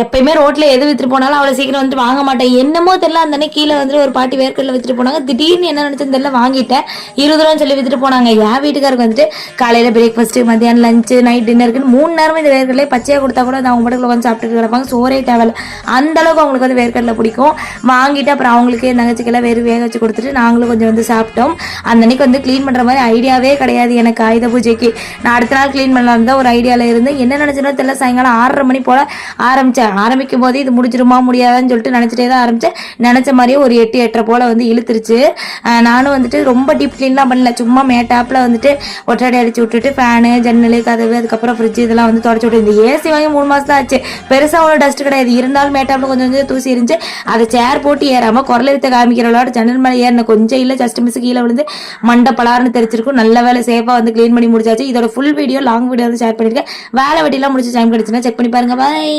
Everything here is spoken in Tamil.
எப்பயுமே ரோட்ல எது வித்துட்டு போனாலும் அவ்வளவு சீக்கிரம் வந்துட்டு வாங்க மாட்டேன். என்னமோ தெரியல அந்த அன்னைக்கு கீழே வந்துட்டு ஒரு பாட்டி வேர்க்கடல வித்துட்டு போனாங்க. திடீர்னு என்ன நினைச்சது தெரியல வாங்கிட்டேன். இருபது ரூபான்னு சொல்லி வித்துட்டு போனாங்க. என் வீட்டுக்காருக்கு வந்துட்டு காலையில பிரேக்ஃபாஸ்ட் மத்தியானம் லஞ்சு நைட் டின்னருக்கு மூணு நேரம் இந்த வேர்க்கடலை பச்சையா கொடுத்தா கூட அது அவங்க பாட்டுக்குள்ள வந்து சாப்பிட்டுட்டு கிடப்பாங்க. சோறே தேவையில்ல. அந்த அளவுக்கு அவங்களுக்கு வந்து வேர்க்கடலை பிடிக்கும். வாங்கிட்டு அப்புறம் அவங்களுக்கு நகைச்சிக்கெல்லாம் வேறு வெறும் வேக வச்சு கொடுத்துட்டு நாங்களும் கொஞ்சம் வந்து சாப்பிட்டோம். அந்த அன்னைக்கு வந்து க்ளீன் பண்ற மாதிரி ஐடியாவே கிடையாது எனக்கு ஆயுத பூஜைக்கு. நான் அடுத்த நாள் க்ளீன் பண்ணலாம் தான் ஒரு ஐடியாவில் இருந்து என்ன நினைச்சேனோ தெரியல சாயங்காலம் ஆறரை மணி போல ஆரம்பிச்சேன் ஆரம்பிக்கும் போதே இது முடிஞ்சிருமா முடியாதான்னு சொல்லிட்டு நினச்சிட்டே தான் ஆரம்பித்தேன் நினச்ச மாதிரியே ஒரு எட்டு எட்டரை போல வந்து இழுத்துருச்சு. நானும் வந்துட்டு ரொம்ப டீப் க்ளீன்லாம் பண்ணல. சும்மா மேட்டாப்பில் வந்துட்டு ஒற்றடை அடிச்சு விட்டுட்டு ஃபேனு ஜன்னல் கதவு அதுக்கப்புறம் ஃப்ரிட்ஜ் இதெல்லாம் வந்து தொடச்சு விட்டு இந்த ஏசி வாங்கி மூணு மாதம் தான் ஆச்சு. பெருசாக அவ்வளோ டஸ்ட் கிடையாது. இருந்தாலும் மேட்டாப்பில் கொஞ்சம் கொஞ்சம் தூசி இருந்துச்சு அதை சேர் போட்டு ஏறாமல் குரலை வித்த காமிக்கிறவளோட ஜன்னல் மேலே ஏறின கொஞ்சம் இல்லை ஜஸ்ட் மிஸ் கீழே விழுந்து மண்டை பலார்னு தெரிச்சிருக்கும் நல்ல வேலை சேஃபாக வந்து க்ளீன் பண்ணி முடிச்சாச்சு. இதோட ஃபுல் வீடியோ லாங் வீடியோ வந்து ஷேர் பண்ணியிருக்கேன். வேலை வெட்டிலாம் முடிச்சு டைம் கிடச்சுன்னா செக் பண்ணி பாருங்க. பாய்